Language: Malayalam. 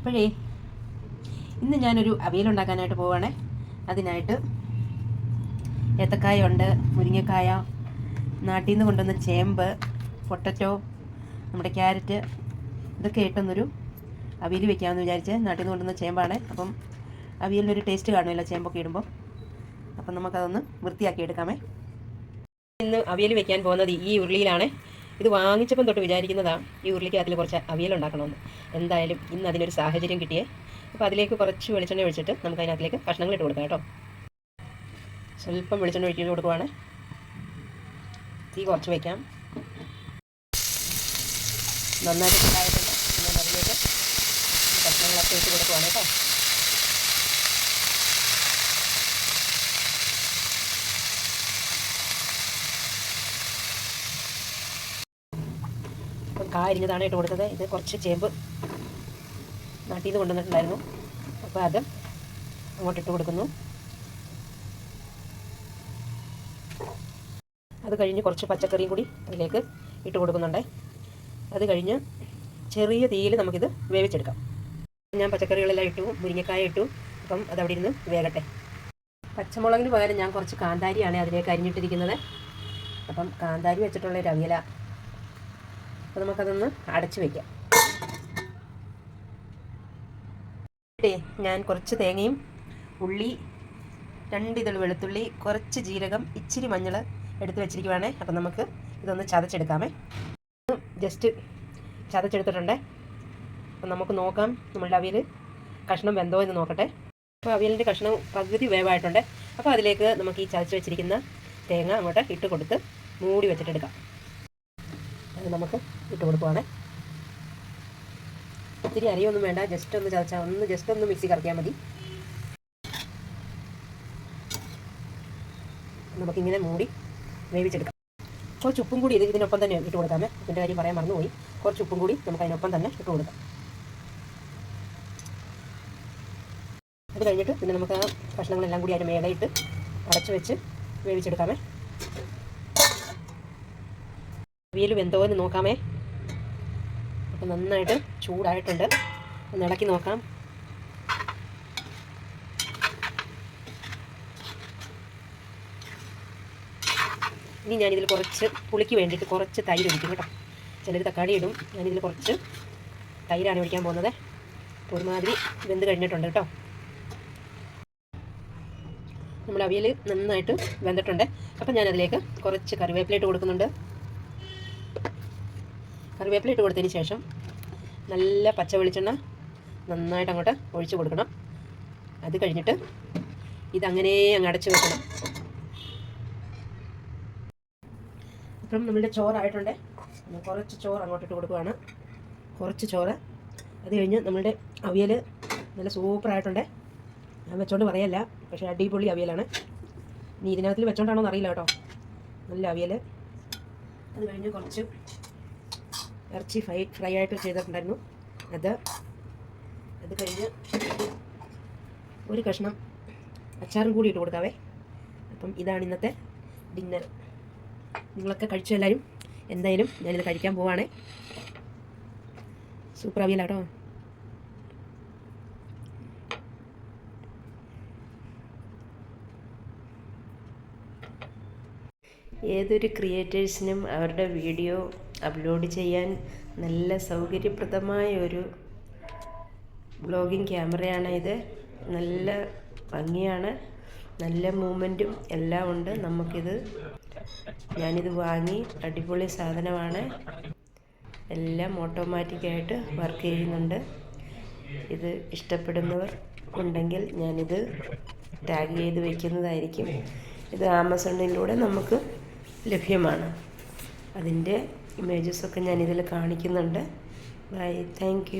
അപ്പോഴേ ഇന്ന് ഞാനൊരു അവിയലുണ്ടാക്കാനായിട്ട് പോവുകയാണേ അതിനായിട്ട് ഏത്തക്കായ ഉണ്ട് മുരിങ്ങക്കായ നാട്ടിൽ നിന്ന് കൊണ്ടുവന്ന ചേമ്പ് പൊട്ടറ്റോ നമ്മുടെ ക്യാരറ്റ് ഇതൊക്കെ ഇട്ടൊന്നൊരു അവിയൽ വെക്കാമെന്ന് വിചാരിച്ച് നാട്ടിൽ നിന്ന് കൊണ്ടുവന്ന ചേമ്പാണ്. അപ്പം അവിയലിനൊരു ടേസ്റ്റ് കാണുമല്ലോ ചേമ്പൊക്കെ ഇടുമ്പോൾ അപ്പം നമുക്കതൊന്ന് വൃത്തിയാക്കി എടുക്കാമേ ഇന്ന് അവിയൽ വെക്കാൻ പോകുന്നത് ഈ ഉരുളിയിലാണ്. ഇത് വാങ്ങിച്ചപ്പം തൊട്ട് വിചാരിക്കുന്നതാണ് ഈ ഉരുളിക്ക് അതിൽ കുറച്ച് അവിയൽ ഉണ്ടാക്കണമെന്ന്. എന്തായാലും ഇന്ന് അതിനൊരു സാഹചര്യം കിട്ടിയേ. അപ്പോൾ അതിലേക്ക് കുറച്ച് വെളിച്ചെണ്ണ ഒഴിച്ചിട്ട് നമുക്ക് അതിനകത്തിലേക്ക് കഷ്ണങ്ങൾ ഇട്ട് കൊടുക്കാം കേട്ടോ. സ്വല്പം വെളിച്ചെണ്ണ ഒഴിച്ച് കൊടുക്കുവാണ്. തീ കുറച്ച് വയ്ക്കാം നന്നായിട്ട് ഉണ്ടായിട്ടുണ്ട് അതിലേക്ക് കഷ്ണങ്ങളൊക്കെ ഇട്ട് കൊടുക്കുവാണ് കേട്ടോ. അപ്പം കാ ഇട്ട് കൊടുത്തത്. ഇത് കുറച്ച് ചേമ്പ് നാട്ടിൽ നിന്ന് കൊണ്ടുവന്നിട്ടുണ്ടായിരുന്നു. അപ്പോൾ അത് അങ്ങോട്ട് ഇട്ട് കൊടുക്കുന്നു. അത് കഴിഞ്ഞ് കുറച്ച് പച്ചക്കറിയും കൂടി അതിലേക്ക് ഇട്ട് കൊടുക്കുന്നുണ്ട്. അത് കഴിഞ്ഞ് ചെറിയ തീയിൽ നമുക്കിത് വേവിച്ചെടുക്കാം. ഞാൻ പച്ചക്കറികളെല്ലാം ഇട്ടു മുരിങ്ങക്കായ ഇട്ടു. അപ്പം അതവിടെ ഇരുന്ന് വേകട്ടെ. പച്ചമുളകിന് പകരം ഞാൻ കുറച്ച് കാന്താരിയാണ് അതിലേക്ക് അരിഞ്ഞിട്ടിരിക്കുന്നത്. അപ്പം കാന്താരി വെച്ചിട്ടുള്ള ഒരു അവിയല. അപ്പോൾ നമുക്കതൊന്ന് അടച്ചു വയ്ക്കാം ഞാൻ കുറച്ച് തേങ്ങയും ഉള്ളി രണ്ട് ഇതൾ വെളുത്തുള്ളി കുറച്ച് ജീരകം ഇച്ചിരി മഞ്ഞൾ എടുത്ത് വെച്ചിരിക്കുവാണേ. അപ്പം നമുക്ക് ഇതൊന്ന് ചതച്ചെടുക്കാമേ. ജസ്റ്റ് ചതച്ചെടുത്തിട്ടുണ്ടേ. അപ്പം നമുക്ക് നോക്കാം നമ്മളുടെ അവിയൽ കഷ്ണം വെന്തോ എന്ന് നോക്കട്ടെ. അപ്പോൾ അവിയലിന്റെ കഷ്ണം പകുതി വേവായിട്ടുണ്ട്. അപ്പോൾ അതിലേക്ക് നമുക്ക് ഈ ചതച്ച് വെച്ചിരിക്കുന്ന തേങ്ങ അങ്ങോട്ട് ഇട്ട് കൊടുത്ത് മൂടി വെച്ചിട്ടെടുക്കാം അത് നമുക്ക് ഇട്ട് കൊടുക്കുവാണേ. ഒത്തിരി അരിയൊന്നും വേണ്ട ജസ്റ്റ് ഒന്ന് ചതച്ചാൽ ഒന്ന് ജസ്റ്റ് ഒന്ന് മിക്സി കറക്കിയാൽ മതി. നമുക്കിങ്ങനെ മൂടി വേവിച്ചെടുക്കാം. കുറച്ച് ഉപ്പും കൂടി ഇത് ഇതിനൊപ്പം തന്നെ ഇട്ട് കൊടുക്കാമേ. ഇതിന്റെ കാര്യം പറയാൻ മറന്നുപോയി. കുറച്ച് ഉപ്പും കൂടി നമുക്ക് അതിനൊപ്പം തന്നെ ഇട്ട് കൊടുക്കാം. അത് കഴിഞ്ഞിട്ട് പിന്നെ നമുക്ക് ആ കഷ്ണങ്ങളെല്ലാം കൂടി അതിന് മേലെ അടച്ച് വെച്ച് വേവിച്ചെടുക്കാമേ. വീൽ വെന്തോ എന്ന് നോക്കാമേ. അപ്പം നന്നായിട്ട് ചൂടായിട്ടുണ്ട്. ഒന്ന് ഇളക്കി നോക്കാം. ഇനി ഞാനിതിൽ കുറച്ച് പുളിക്ക് വേണ്ടിയിട്ട് കുറച്ച് തൈര് ഒഴിക്കും കേട്ടോ. ചിലർ തക്കാളി ഇടും. ഞാനിതിൽ കുറച്ച് തൈരാണ് ഒഴിക്കാൻ പോകുന്നത്. ഒരുമാതിരി വെന്ത് കഴിഞ്ഞിട്ടുണ്ട് കേട്ടോ. നമ്മുടെ അവിയൽ നന്നായിട്ട് വെന്തിട്ടുണ്ട്. അപ്പം ഞാനതിലേക്ക് കുറച്ച് കറിവേപ്പില ഇട്ട് കൊടുക്കുന്നുണ്ട്. കറിവേപ്പില ഇട്ട് കൊടുത്തതിന് ശേഷം നല്ല പച്ച വെളിച്ചെണ്ണ നന്നായിട്ട് അങ്ങോട്ട് ഒഴിച്ചു കൊടുക്കണം. അത് കഴിഞ്ഞിട്ട് ഇതങ്ങനെ അങ്ങ് അടച്ച് വെക്കണം. അപ്പം നമ്മളുടെ ചോറായിട്ടുണ്ട് കുറച്ച് ചോറ് അങ്ങോട്ട് ഇട്ട് കൊടുക്കുവാണ്. കുറച്ച് ചോറ്. അത് കഴിഞ്ഞ് നമ്മളുടെ അവിയൽ നല്ല സൂപ്പറായിട്ടുണ്ട് ഞാൻ വെച്ചോണ്ട് പറയല്ല പക്ഷേ അടിപൊളി അവിയലാണ്. ഇനി ഇതിനകത്തിൽ വെച്ചോണ്ടാണോ എന്നറിയില്ല കേട്ടോ. നല്ല അവിയൽ അത് കഴിഞ്ഞ് കുറച്ച് ഇറച്ചി ഫ്രൈ ഫ്രൈ ആയിട്ട് ചെയ്തിട്ടുണ്ടായിരുന്നു. അത് അത് കഴിഞ്ഞ് ഒരു കഷ്ണം അച്ചാറും കൂടി ഇട്ട് കൊടുക്കാവേ. അപ്പം ഇതാണ് ഇന്നത്തെ ഡിന്നർ. നിങ്ങളൊക്കെ കഴിച്ചു എല്ലാവരും എന്തായാലും ഞാനിത് കഴിക്കാൻ പോവാണേ. സൂപ്പർ അവിയലാട്ടോ ഏതൊരു ക്രിയേറ്റേഴ്സിനും അവരുടെ വീഡിയോ അപ്ലോഡ് ചെയ്യാൻ നല്ല സൗകര്യപ്രദമായ ഒരു ബ്ലോഗിങ് ക്യാമറയാണ് ഇത് നല്ല ഭംഗിയാണ്. നല്ല മൂമെന്റും എല്ലാം ഉണ്ട്. നമുക്കിത് ഞാനിത് വാങ്ങി അടിപൊളി സാധനമാണ്. എല്ലാം ഓട്ടോമാറ്റിക്കായിട്ട് വർക്ക് ചെയ്യുന്നുണ്ട്. ഇത് ഇഷ്ടപ്പെടുന്നവർ ഉണ്ടെങ്കിൽ ഞാനിത് ടാഗ് ചെയ്ത് വയ്ക്കുന്നതായിരിക്കും ഇത് ആമസോണിലൂടെ നമുക്ക് ലഭ്യമാണ്. അതിന്റെ ഇമേജസൊക്കെ ഞാനിതിൽ കാണിക്കുന്നുണ്ട്. Bye thank